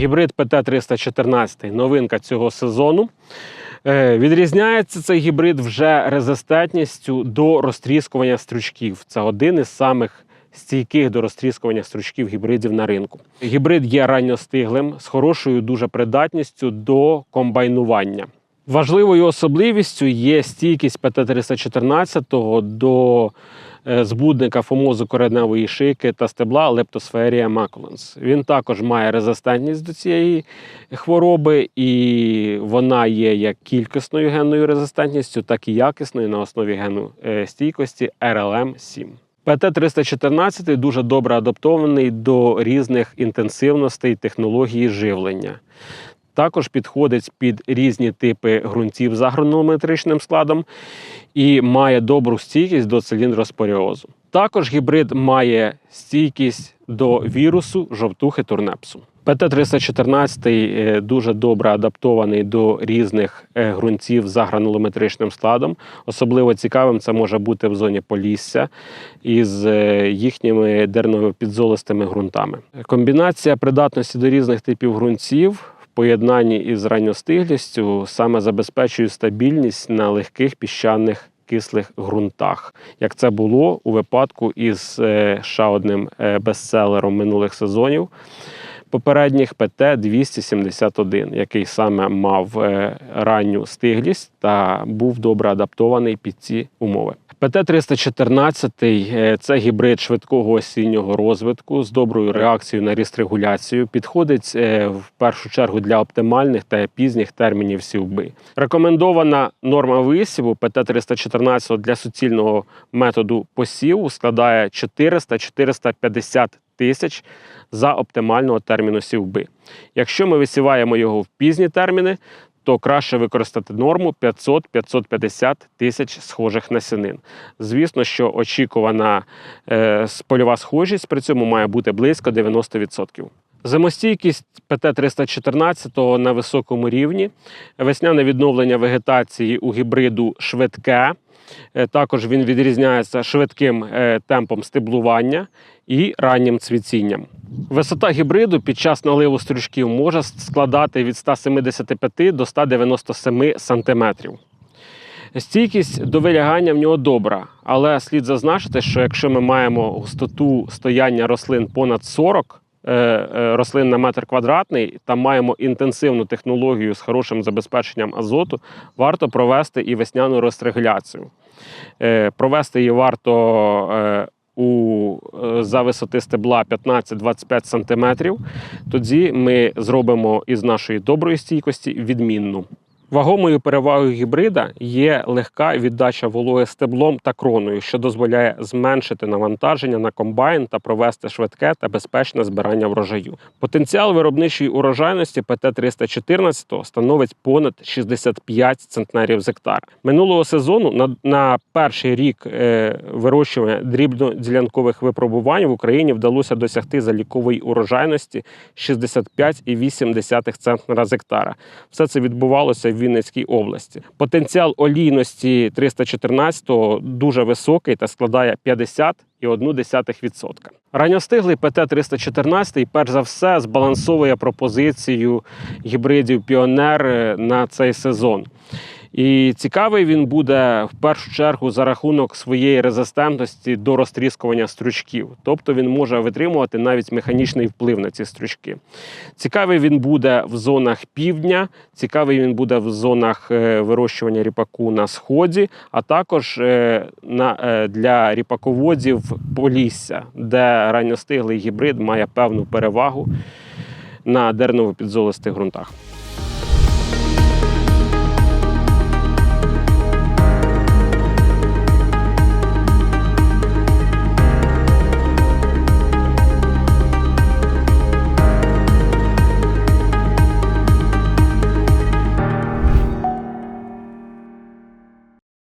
Гібрид ПТ-314, новинка цього сезону. Е, Відрізняється цей гібрид вже резистентністю до розтріскування стручків. Це один із самих стійких до розтріскування стручків гібридів на ринку. Гібрид є ранньостиглим, з хорошою дуже придатністю до комбайнування. Важливою особливістю є стійкість ПТ-314 до е, збудника фомозу кореневої шийки та стебла лептосферія макуланс. Він також має резистентність до цієї хвороби, і вона є як кількісною генною резистентністю, так і якісною на основі гену е, стійкості RLM7. ПТ-314 дуже добре адаптований до різних інтенсивностей технології живлення. Також підходить під різні типи ґрунтів з агронометричним складом і має добру стійкість до циліндроспоріозу. Також гібрид має стійкість до вірусу жовтухи турнепсу. ПТ-314 е, дуже добре адаптований до різних е, ґрунтів з агранулометричним складом. Особливо цікавим це може бути в зоні Полісся із е, їхніми дерновопідзолистими ґрунтами. Комбінація придатності до різних типів ґрунтів поєднанні із ранньостиглістю саме забезпечує стабільність на легких піщаних кислих ґрунтах, як це було у випадку із е, ще одним е, бестселером минулих сезонів. Попередніх ПТ-271, який саме мав е, ранню стиглість та був добре адаптований під ці умови. ПТ-314 е, це гібрид швидкого осіннього розвитку з доброю реакцією на ріст-регуляцію. Підходить е, в першу чергу для оптимальних та пізніх термінів сівби. Рекомендована норма висіву ПТ-314 для суцільного методу посіву складає 400-450 тисяч за оптимального терміну сівби. Якщо ми висіваємо його в пізні терміни, то краще використати норму 500-550 тисяч схожих насінин. Звісно, що очікувана е, польова схожість при цьому має бути близько 90%. Зимостійкість ПТ-314 на високому рівні, весняне відновлення вегетації у гібриду швидке. Е, Також він відрізняється швидким е, темпом стеблування і раннім цвітінням. Висота гібриду під час наливу стручків може складати від 175 до 197 см. Стійкість до вилягання в нього добра, але слід зазначити, що якщо ми маємо густоту стояння рослин понад 40 е, е, рослин на метр квадратний та маємо інтенсивну технологію з хорошим забезпеченням азоту, варто провести і весняну розрегуляцію. Е, Провести її варто е, у, е, за висоти стебла 15-25 см. Тоді ми зробимо із нашої доброї стійкості відмінну. Вагомою перевагою гібрида є легка віддача вологи стеблом та кроною, що дозволяє зменшити навантаження на комбайн та провести швидке та безпечне збирання врожаю. Потенціал виробничої урожайності ПТ-314 становить понад 65 центнерів з гектара. Минулого сезону на, на перший рік е, вирощування дрібноділянкових випробувань в Україні вдалося досягти залікової урожайності 65,8 центнера з гектара. Все це відбувалося Вінницькій області. Потенціал олійності 314 дуже високий та складає 50,1%. Ранньостиглий ПТ-314 перш за все збалансовує пропозицію гібридів Піонер на цей сезон. І цікавий він буде в першу чергу за рахунок своєї резистентності до розтріскування стручків. Тобто він може витримувати навіть механічний вплив на ці стручки. Цікавий він буде в зонах півдня, цікавий він буде в зонах е, вирощування ріпаку на сході, а також е, е, для ріпаководів Полісся, де ранньостиглий гібрид має певну перевагу на дерново-підзолистих ґрунтах.